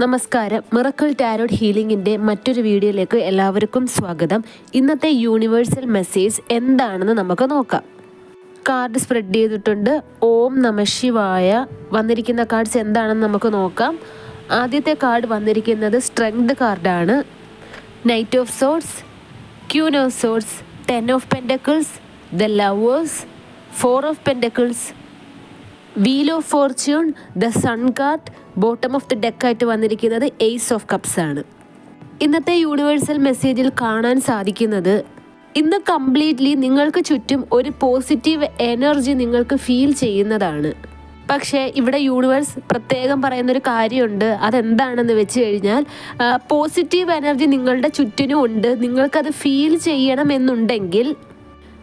നമസ്കാരം. Miracle tarot ഹീലിംഗിന്റെ മറ്റൊരു വീഡിയോയിലേക്ക് എല്ലാവർക്കും സ്വാഗതം. ഇന്നത്തെ യൂണിവേഴ്സൽ മെസ്സേജ് എന്താണെന്ന് നമുക്ക് നോക്കാം. കാർഡ് സ്പ്രെഡ് ചെയ്തിട്ടുണ്ട്. ഓം നമശിവായ വന്നിരിക്കുന്ന കാർഡ്സ് എന്താണെന്ന് നമുക്ക് നോക്കാം. ആദ്യത്തെ കാർഡ് വന്നിരിക്കുന്നത് സ്ട്രെങ്ത് കാർഡാണ്. Knight of swords queen of swords ten of pentacles the lovers four of pentacles wheel of fortune the sun card bottom of the ഡെക്കായിട്ട് വന്നിരിക്കുന്നത് എയ്സ് ഓഫ് കപ്സ് ആണ്. ഇന്നത്തെ യൂണിവേഴ്സൽ മെസ്സേജിൽ കാണാൻ സാധിക്കുന്നത് ഇന്ന് കംപ്ലീറ്റ്ലി നിങ്ങൾക്ക് ചുറ്റും ഒരു പോസിറ്റീവ് എനർജി നിങ്ങൾക്ക് ഫീൽ ചെയ്യുന്നതാണ്. പക്ഷേ ഇവിടെ യൂണിവേഴ്സ് പ്രത്യേകം പറയുന്നൊരു കാര്യമുണ്ട്. അതെന്താണെന്ന് വെച്ച് കഴിഞ്ഞാൽ പോസിറ്റീവ് എനർജി നിങ്ങളുടെ ചുറ്റിനും ഉണ്ട്. നിങ്ങൾക്കത് ഫീൽ ചെയ്യണം എന്നുണ്ടെങ്കിൽ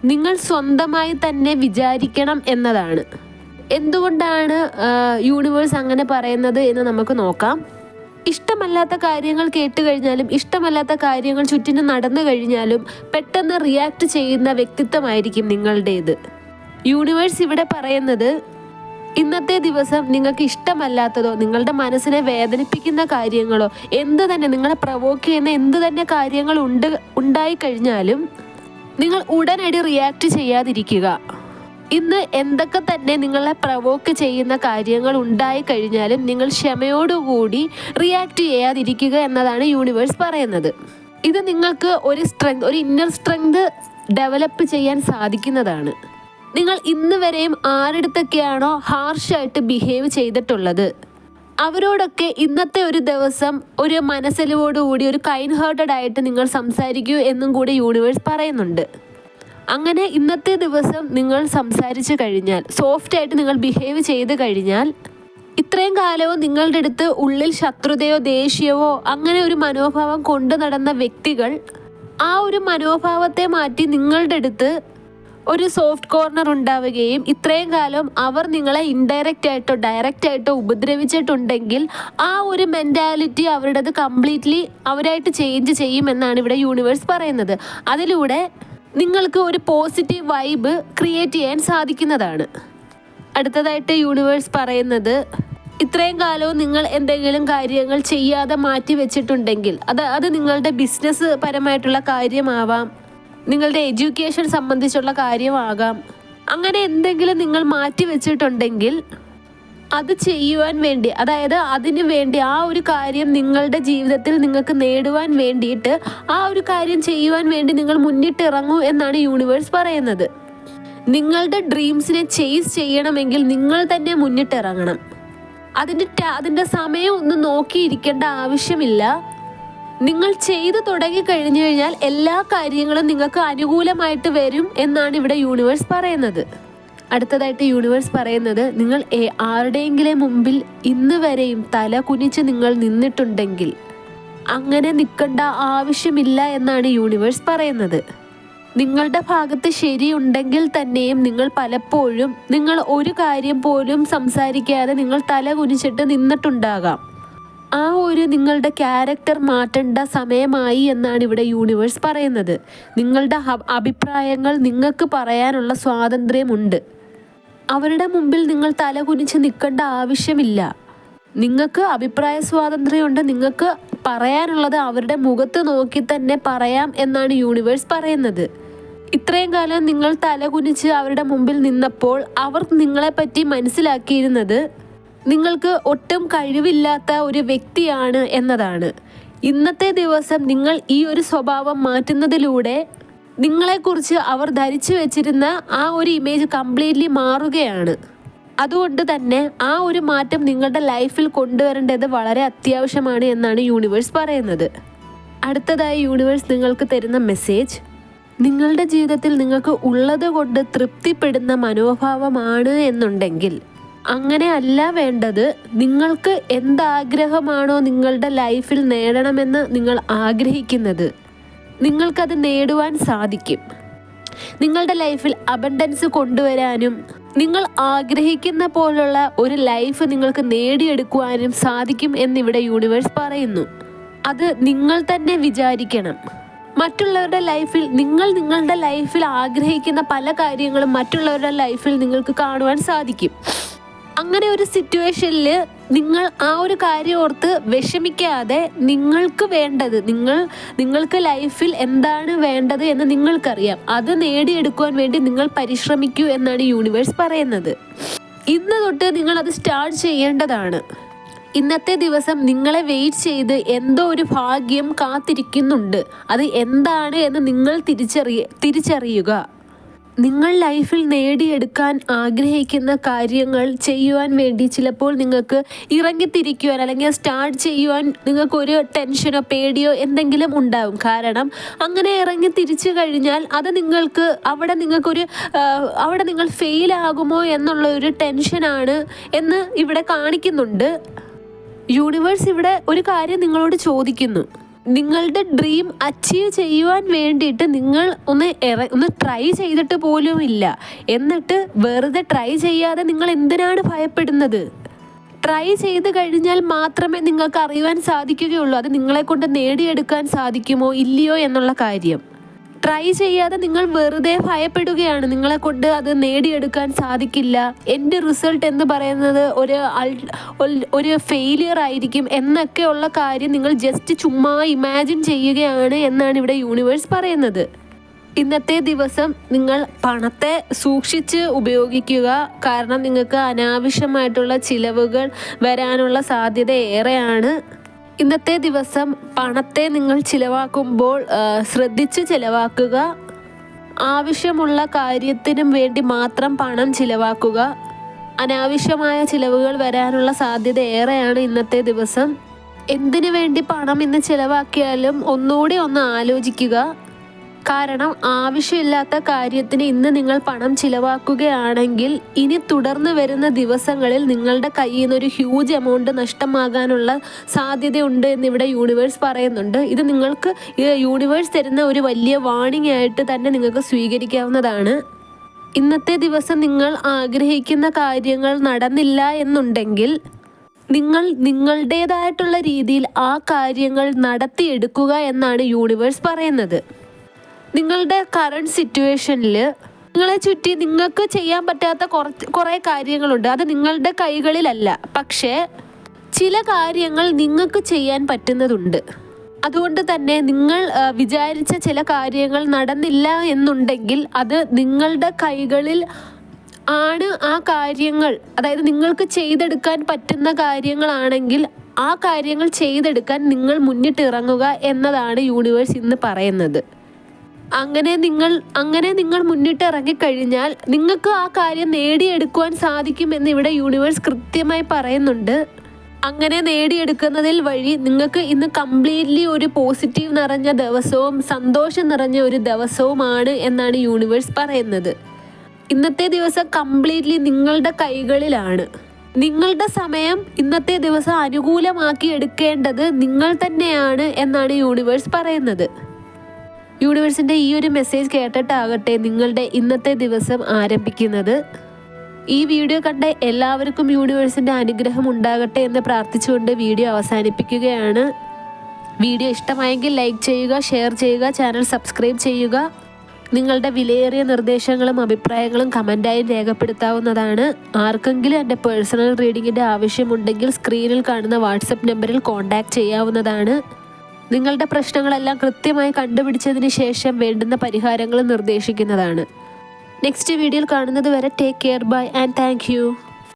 നിങ്ങൾ സ്വന്തമായി തന്നെ വിചാരിക്കണം എന്നതാണ്. എന്തുകൊണ്ടാണ് യൂണിവേഴ്സ് അങ്ങനെ പറയുന്നത് എന്ന് നമുക്ക് നോക്കാം. ഇഷ്ടമല്ലാത്ത കാര്യങ്ങൾ കേട്ട് കഴിഞ്ഞാലും ഇഷ്ടമല്ലാത്ത കാര്യങ്ങൾ ചുറ്റിനും നടന്നു കഴിഞ്ഞാലും പെട്ടെന്ന് റിയാക്ട് ചെയ്യുന്ന വ്യക്തിത്വമായിരിക്കും നിങ്ങളുടേത്. യൂണിവേഴ്സ് ഇവിടെ പറയുന്നത് ഇന്നത്തെ ദിവസം നിങ്ങൾക്ക് ഇഷ്ടമല്ലാത്തതോ നിങ്ങളുടെ മനസ്സിനെ വേദനിപ്പിക്കുന്ന കാര്യങ്ങളോ എന്ത് തന്നെ നിങ്ങളെ പ്രവോക്ക് ചെയ്യുന്ന എന്ത് തന്നെ കാര്യങ്ങൾ ഉണ്ട് ഉണ്ടായിക്കഴിഞ്ഞാലും നിങ്ങൾ ഉടനടി റിയാക്ട് ചെയ്യാതിരിക്കുക. ഇന്ന് എന്തൊക്കെ തന്നെ നിങ്ങളെ പ്രവോക്ക് ചെയ്യുന്ന കാര്യങ്ങൾ ഉണ്ടായി കഴിഞ്ഞാലും നിങ്ങൾ ക്ഷമയോടുകൂടി റിയാക്ട് ചെയ്യാതിരിക്കുക എന്നതാണ് യൂണിവേഴ്സ് പറയുന്നത്. ഇത് നിങ്ങൾക്ക് ഒരു സ്ട്രെങ്ത് ഒരു ഇന്നർ സ്ട്രെങ്ത് ഡെവലപ്പ് ചെയ്യാൻ സാധിക്കുന്നതാണ്. നിങ്ങൾ ഇന്ന് വരെയും ആരെടുത്തൊക്കെയാണോ ഹാർഷായിട്ട് ബിഹേവ് ചെയ്തിട്ടുള്ളത്? അവരോടൊക്കെ ഇന്നത്തെ ഒരു ദിവസം ഒരു മനസ്സലിവോടുകൂടി ഒരു കൈൻ ഹാർട്ടഡ് ആയിട്ട് നിങ്ങൾ സംസാരിക്കൂ എന്നും കൂടി യൂണിവേഴ്സ് പറയുന്നുണ്ട്. അങ്ങനെ ഇന്നത്തെ ദിവസം നിങ്ങൾ സംസാരിച്ചു കഴിഞ്ഞാൽ സോഫ്റ്റ് ആയിട്ട് നിങ്ങൾ ബിഹേവ് ചെയ്ത് കഴിഞ്ഞാൽ ഇത്രയും കാലവും നിങ്ങളുടെ അടുത്ത് ഉള്ളിൽ ശത്രുതയോ ദേഷ്യമോ അങ്ങനെ ഒരു മനോഭാവം കൊണ്ടു നടന്ന വ്യക്തികൾ ആ ഒരു മനോഭാവത്തെ മാറ്റി നിങ്ങളുടെ അടുത്ത് ഒരു സോഫ്റ്റ് കോർണർ ഉണ്ടാവുകയും ഇത്രയും കാലം അവർ നിങ്ങളെ ഇൻഡയറക്റ്റ് ആയിട്ടോ ഡയറക്റ്റ് ആയിട്ടോ ഉപദ്രവിച്ചിട്ടുണ്ടെങ്കിൽ ആ ഒരു മെന്റാലിറ്റി അവരുടേത് കംപ്ലീറ്റ്ലി അവരായിട്ട് ചേഞ്ച് ചെയ്യുമെന്നാണ് ഇവിടെ യൂണിവേഴ്സ് പറയുന്നത്. അതിലൂടെ നിങ്ങൾക്ക് ഒരു പോസിറ്റീവ് വൈബ് ക്രിയേറ്റ് ചെയ്യാൻ സാധിക്കുന്നതാണ്. അടുത്തതായിട്ട് യൂണിവേഴ്സ് പറയുന്നത് ഇത്രയും കാലവും നിങ്ങൾ എന്തെങ്കിലും കാര്യങ്ങൾ ചെയ്യാതെ മാറ്റി വെച്ചിട്ടുണ്ടെങ്കിൽ അത് അത് നിങ്ങളുടെ ബിസിനസ് പരമായിട്ടുള്ള കാര്യമാവാം നിങ്ങളുടെ എഡ്യൂക്കേഷൻ സംബന്ധിച്ചുള്ള കാര്യമാകാം. അങ്ങനെ എന്തെങ്കിലും നിങ്ങൾ മാറ്റി വെച്ചിട്ടുണ്ടെങ്കിൽ അത് ചെയ്യുവാൻ വേണ്ടി അതായത് അതിന് വേണ്ടി ആ ഒരു കാര്യം നിങ്ങളുടെ ജീവിതത്തിൽ നിങ്ങൾക്ക് നേടുവാൻ വേണ്ടിയിട്ട് ആ ഒരു കാര്യം ചെയ്യുവാൻ വേണ്ടി നിങ്ങൾ മുന്നിട്ടിറങ്ങൂ എന്നാണ് യൂണിവേഴ്സ് പറയുന്നത്. നിങ്ങളുടെ ഡ്രീംസിനെ ചേസ് ചെയ്യണമെങ്കിൽ നിങ്ങൾ തന്നെ മുന്നിട്ടിറങ്ങണം. അതിന്റെ അതിന്റെ സമയം ഒന്നും നോക്കിയിരിക്കേണ്ട ആവശ്യമില്ല. നിങ്ങൾ ചെയ്തു തുടങ്ങി കഴിഞ്ഞു കഴിഞ്ഞാൽ എല്ലാ കാര്യങ്ങളും നിങ്ങൾക്ക് അനുകൂലമായിട്ട് വരും എന്നാണ് ഇവിടെ യൂണിവേഴ്സ് പറയുന്നത്. അടുത്തതായിട്ട് യൂണിവേഴ്സ് പറയുന്നത് നിങ്ങൾ ആരുടെയെങ്കിലും മുമ്പിൽ ഇന്ന് വരെയും തല കുനിച്ച് നിങ്ങൾ നിന്നിട്ടുണ്ടെങ്കിൽ അങ്ങനെ നിൽക്കേണ്ട ആവശ്യമില്ല എന്നാണ് യൂണിവേഴ്സ് പറയുന്നത്. നിങ്ങളുടെ ഭാഗത്ത് ശരിയുണ്ടെങ്കിൽ തന്നെയും നിങ്ങൾ പലപ്പോഴും നിങ്ങൾ ഒരു കാര്യം പോലും സംസാരിക്കാതെ നിങ്ങൾ തല കുനിച്ചിട്ട് നിന്നിട്ടുണ്ടാകാം. ആ ഒരു നിങ്ങളുടെ ക്യാരക്ടർ മാറ്റേണ്ട സമയമായി എന്നാണ് ഇവിടെ യൂണിവേഴ്സ് പറയുന്നത്. നിങ്ങളുടെ അഭിപ്രായങ്ങൾ നിങ്ങൾക്ക് പറയാനുള്ള സ്വാതന്ത്ര്യമുണ്ട്. അവരുടെ മുമ്പിൽ നിങ്ങൾ തലകുനിച്ച് നിൽക്കേണ്ട ആവശ്യമില്ല. നിങ്ങൾക്ക് അഭിപ്രായ സ്വാതന്ത്ര്യമുണ്ട് നിങ്ങൾക്ക് പറയാനുള്ളത് അവരുടെ മുഖത്ത് നോക്കി തന്നെ പറയാം എന്നാണ് യൂണിവേഴ്സ് പറയുന്നത്. ഇത്രയും കാലം നിങ്ങൾ തലകുനിച്ച് അവരുടെ മുമ്പിൽ നിന്നപ്പോൾ അവർ നിങ്ങളെപ്പറ്റി മനസ്സിലാക്കിയിരുന്നത് നിങ്ങൾക്ക് ഒട്ടും കഴിവില്ലാത്ത ഒരു വ്യക്തിയാണ് എന്നതാണ്. ഇന്നത്തെ ദിവസം നിങ്ങൾ ഈ ഒരു സ്വഭാവം മാറ്റുന്നതിലൂടെ നിങ്ങളെക്കുറിച്ച് അവർ ധരിച്ചു വെച്ചിരുന്ന ആ ഒരു ഇമേജ് കംപ്ലീറ്റ്ലി മാറുകയാണ്. അതുകൊണ്ട് തന്നെ ആ ഒരു മാറ്റം നിങ്ങളുടെ ലൈഫിൽ കൊണ്ടുവരേണ്ടത് വളരെ അത്യാവശ്യമാണ് എന്നാണ് യൂണിവേഴ്സ് പറയുന്നത്. അടുത്തതായി യൂണിവേഴ്സ് നിങ്ങൾക്ക് തരുന്ന മെസ്സേജ് നിങ്ങളുടെ ജീവിതത്തിൽ നിങ്ങൾക്ക് ഉള്ളത് കൊണ്ട് തൃപ്തിപ്പെടുന്ന മനോഭാവമാണ് എന്നുണ്ടെങ്കിൽ അങ്ങനെ അല്ല വേണ്ടത്. നിങ്ങൾക്ക് എന്താഗ്രഹമാണോ നിങ്ങളുടെ ലൈഫിൽ നേടണമെന്ന് നിങ്ങൾ ആഗ്രഹിക്കുന്നത്. നിങ്ങൾക്കത് നേടുവാൻ സാധിക്കും. നിങ്ങളുടെ ലൈഫിൽ അബണ്ടൻസ് കൊണ്ടുവരാനും നിങ്ങൾ ആഗ്രഹിക്കുന്ന പോലുള്ള ഒരു ലൈഫ് നിങ്ങൾക്ക് നേടിയെടുക്കുവാനും സാധിക്കും എന്നിവിടെ യൂണിവേഴ്സ് പറയുന്നു. അത് നിങ്ങൾ തന്നെ വിചാരിക്കണം. മറ്റുള്ളവരുടെ ലൈഫിൽ നിങ്ങൾ നിങ്ങളുടെ ലൈഫിൽ ആഗ്രഹിക്കുന്ന പല കാര്യങ്ങളും മറ്റുള്ളവരുടെ ലൈഫിൽ നിങ്ങൾക്ക് കാണുവാൻ സാധിക്കും. അങ്ങനെ ഒരു സിറ്റുവേഷനിൽ നിങ്ങൾ ആ ഒരു കാര്യം ഓർത്ത് വിഷമിക്കാതെ നിങ്ങൾക്ക് വേണ്ടത് നിങ്ങൾ നിങ്ങൾക്ക് ലൈഫിൽ എന്താണ് വേണ്ടത് എന്ന് നിങ്ങൾക്കറിയാം. അത് നേടിയെടുക്കുവാൻ വേണ്ടി നിങ്ങൾ പരിശ്രമിക്കൂ എന്നാണ് യൂണിവേഴ്സ് പറയുന്നത്. ഇന്ന് തൊട്ട് നിങ്ങൾ അത് സ്റ്റാർട്ട് ചെയ്യേണ്ടതാണ്. ഇന്നത്തെ ദിവസം നിങ്ങളെ വെയിറ്റ് ചെയ്ത് എന്തോ ഒരു ഭാഗ്യം കാത്തിരിക്കുന്നുണ്ട്. അത് എന്താണ് എന്ന് നിങ്ങൾ തിരിച്ചറിയ തിരിച്ചറിയുക. നിങ്ങൾ ലൈഫിൽ നേടിയെടുക്കാൻ ആഗ്രഹിക്കുന്ന കാര്യങ്ങൾ ചെയ്യുവാൻ വേണ്ടി ചിലപ്പോൾ നിങ്ങൾക്ക് ഇറങ്ങിത്തിരിക്കുവാൻ അല്ലെങ്കിൽ സ്റ്റാർട്ട് ചെയ്യുവാൻ നിങ്ങൾക്കൊരു ടെൻഷനോ പേടിയോ എന്തെങ്കിലും ഉണ്ടാവും. കാരണം അങ്ങനെ ഇറങ്ങി തിരിച്ചു കഴിഞ്ഞാൽ അത് നിങ്ങൾക്ക് അവിടെ നിങ്ങൾക്കൊരു അവിടെ നിങ്ങൾ ഫെയിൽ ആകുമോ എന്നുള്ള ഒരു ടെൻഷനാണ് എന്ന് ഇവിടെ കാണിക്കുന്നുണ്ട്. യൂണിവേഴ്സ് ഇവിടെ ഒരു കാര്യം നിങ്ങളോട് ചോദിക്കുന്നു. നിങ്ങളുടെ ഡ്രീം അച്ചീവ് ചെയ്യുവാൻ വേണ്ടിയിട്ട് നിങ്ങൾ ഒന്ന് ഇറ ഒന്ന് ട്രൈ ചെയ്തിട്ട് പോലും ഇല്ല എന്നിട്ട് വെറുതെ ട്രൈ ചെയ്യാതെ നിങ്ങൾ എന്തിനാണ് ഭയപ്പെടുന്നത്? ട്രൈ ചെയ്ത് കഴിഞ്ഞാൽ മാത്രമേ നിങ്ങൾക്ക് അറിയുവാൻ സാധിക്കുകയുള്ളൂ. അത് നിങ്ങളെ കൊണ്ട് നേടിയെടുക്കാൻ സാധിക്കുമോ ഇല്ലയോ എന്നുള്ള കാര്യം. ട്രൈ ചെയ്യാതെ നിങ്ങൾ വെറുതെ ഭയപ്പെടുകയാണ്. നിങ്ങളെ കൊണ്ട് അത് നേടിയെടുക്കാൻ സാധിക്കില്ല. എന്റെ റിസൾട്ട് എന്ന് പറയുന്നത് ഒരു ഒരു ഫെയിലിയർ ആയിരിക്കും എന്നൊക്കെയുള്ള കാര്യം നിങ്ങൾ ജസ്റ്റ് ചുമ്മാ ഇമാജിൻ ചെയ്യുകയാണ് എന്നാണ് ഇവിടെ യൂണിവേഴ്സ് പറയുന്നത്. ഇന്നത്തെ ദിവസം നിങ്ങൾ പണത്തെ സൂക്ഷിച്ച് ഉപയോഗിക്കുക. കാരണം നിങ്ങൾക്ക് അനാവശ്യമായിട്ടുള്ള ചിലവുകൾ വരാനുള്ള സാധ്യത ഏറെയാണ്. ഇന്നത്തെ ദിവസം പണത്തെ നിങ്ങൾ ചിലവാക്കുമ്പോൾ ശ്രദ്ധിച്ച് ചിലവാക്കുക. ആവശ്യമുള്ള കാര്യത്തിനും വേണ്ടി മാത്രം പണം ചിലവാക്കുക. അനാവശ്യമായ ചിലവുകൾ വരാനുള്ള സാധ്യത ഏറെയാണ് ഇന്നത്തെ ദിവസം. എന്തിനു വേണ്ടി പണം ഇന്ന് ചിലവാക്കിയാലും ഒന്നുകൂടി ഒന്ന് ആലോചിക്കുക. കാരണം ആവശ്യമില്ലാത്ത കാര്യത്തിന് ഇന്ന് നിങ്ങൾ പണം ചിലവാക്കുകയാണെങ്കിൽ ഇനി തുടർന്ന് വരുന്ന ദിവസങ്ങളിൽ നിങ്ങളുടെ കയ്യിൽ നിന്ന് ഒരു ഹ്യൂജ് എമൗണ്ട് നഷ്ടമാകാനുള്ള സാധ്യതയുണ്ട് എന്നിവിടെ യൂണിവേഴ്സ് പറയുന്നുണ്ട്. ഇത് നിങ്ങൾക്ക് യൂണിവേഴ്സ് തരുന്ന ഒരു വലിയ വാണിംഗ് ആയിട്ട് തന്നെ നിങ്ങൾക്ക് സ്വീകരിക്കാവുന്നതാണ്. ഇന്നത്തെ ദിവസം നിങ്ങൾ ആഗ്രഹിക്കുന്ന കാര്യങ്ങൾ നടന്നില്ല എന്നുണ്ടെങ്കിൽ നിങ്ങൾ നിങ്ങളുടേതായിട്ടുള്ള രീതിയിൽ ആ കാര്യങ്ങൾ നടത്തിയെടുക്കുക എന്നാണ് യൂണിവേഴ്സ് പറയുന്നത്. നിങ്ങളുടെ കറണ്ട് സിറ്റുവേഷനിൽ നിങ്ങളെ ചുറ്റി നിങ്ങൾക്ക് ചെയ്യാൻ പറ്റാത്ത കുറച്ച് കുറേ കാര്യങ്ങളുണ്ട്. അത് നിങ്ങളുടെ കൈകളിലല്ല. പക്ഷേ ചില കാര്യങ്ങൾ നിങ്ങൾക്ക് ചെയ്യാൻ പറ്റുന്നതുണ്ട്. അതുകൊണ്ട് തന്നെ നിങ്ങൾ വിചാരിച്ച ചില കാര്യങ്ങൾ നടന്നില്ല എന്നുണ്ടെങ്കിൽ അത് നിങ്ങളുടെ കൈകളിൽ ആണ് ആ കാര്യങ്ങൾ. അതായത് നിങ്ങൾക്ക് ചെയ്തെടുക്കാൻ പറ്റുന്ന കാര്യങ്ങളാണെങ്കിൽ ആ കാര്യങ്ങൾ ചെയ്തെടുക്കാൻ നിങ്ങൾ മുന്നിട്ടിറങ്ങുക എന്നതാണ് യൂണിവേഴ്സ് ഇന്ന് പറയുന്നത്. അങ്ങനെ നിങ്ങൾ അങ്ങനെ നിങ്ങൾ മുന്നിട്ട് ഇറങ്ങിക്കഴിഞ്ഞാൽ നിങ്ങൾക്ക് ആ കാര്യം നേടിയെടുക്കുവാൻ സാധിക്കുമെന്ന് ഇവിടെ യൂണിവേഴ്സ് കൃത്യമായി പറയുന്നുണ്ട്. അങ്ങനെ നേടിയെടുക്കുന്നതിൽ വഴി നിങ്ങൾക്ക് ഇന്ന് കംപ്ലീറ്റ്ലി ഒരു പോസിറ്റീവ് നിറഞ്ഞ ദിവസവും സന്തോഷം നിറഞ്ഞ ഒരു ദിവസവുമാണ് എന്നാണ് യൂണിവേഴ്സ് പറയുന്നത്. ഇന്നത്തെ ദിവസം കംപ്ലീറ്റ്ലി നിങ്ങളുടെ കൈകളിലാണ്. നിങ്ങളുടെ സമയം ഇന്നത്തെ ദിവസം അനുകൂലമാക്കി എടുക്കേണ്ടത് നിങ്ങൾ തന്നെയാണ് എന്നാണ് യൂണിവേഴ്സ് പറയുന്നത്. യൂണിവേഴ്സിന്റെ ഈ ഒരു മെസ്സേജ് കേട്ടിട്ടാകട്ടെ നിങ്ങളുടെ ഇന്നത്തെ ദിവസം ആരംഭിക്കുന്നത്. ഈ വീഡിയോ കണ്ട എല്ലാവർക്കും യൂണിവേഴ്സിന്റെ അനുഗ്രഹം ഉണ്ടാകട്ടെ എന്ന് പ്രാർത്ഥിച്ചുകൊണ്ട് വീഡിയോ അവസാനിപ്പിക്കുകയാണ്. വീഡിയോ ഇഷ്ടമായെങ്കിൽ ലൈക്ക് ചെയ്യുക ഷെയർ ചെയ്യുക ചാനൽ സബ്സ്ക്രൈബ് ചെയ്യുക. നിങ്ങളുടെ വിലയേറിയ നിർദ്ദേശങ്ങളും അഭിപ്രായങ്ങളും കമന്റായി രേഖപ്പെടുത്താവുന്നതാണ്. ആർക്കെങ്കിലും എന്റെ പേഴ്സണൽ റീഡിങ്ങിന്റെ ആവശ്യമുണ്ടെങ്കിൽ സ്ക്രീനിൽ കാണുന്ന വാട്സപ്പ് നമ്പറിൽ കോൺടാക്റ്റ് ചെയ്യാവുന്നതാണ്. നിങ്ങളുടെ പ്രശ്നങ്ങളെല്ലാം കൃത്യമായി കണ്ടുപിടിച്ചതിന് ശേഷം വേണ്ടുന്ന പരിഹാരങ്ങൾ നിർദ്ദേശിക്കുന്നതാണ്. നെക്സ്റ്റ് വീഡിയോയിൽ കാണുന്നത് വരെ take care bye and thank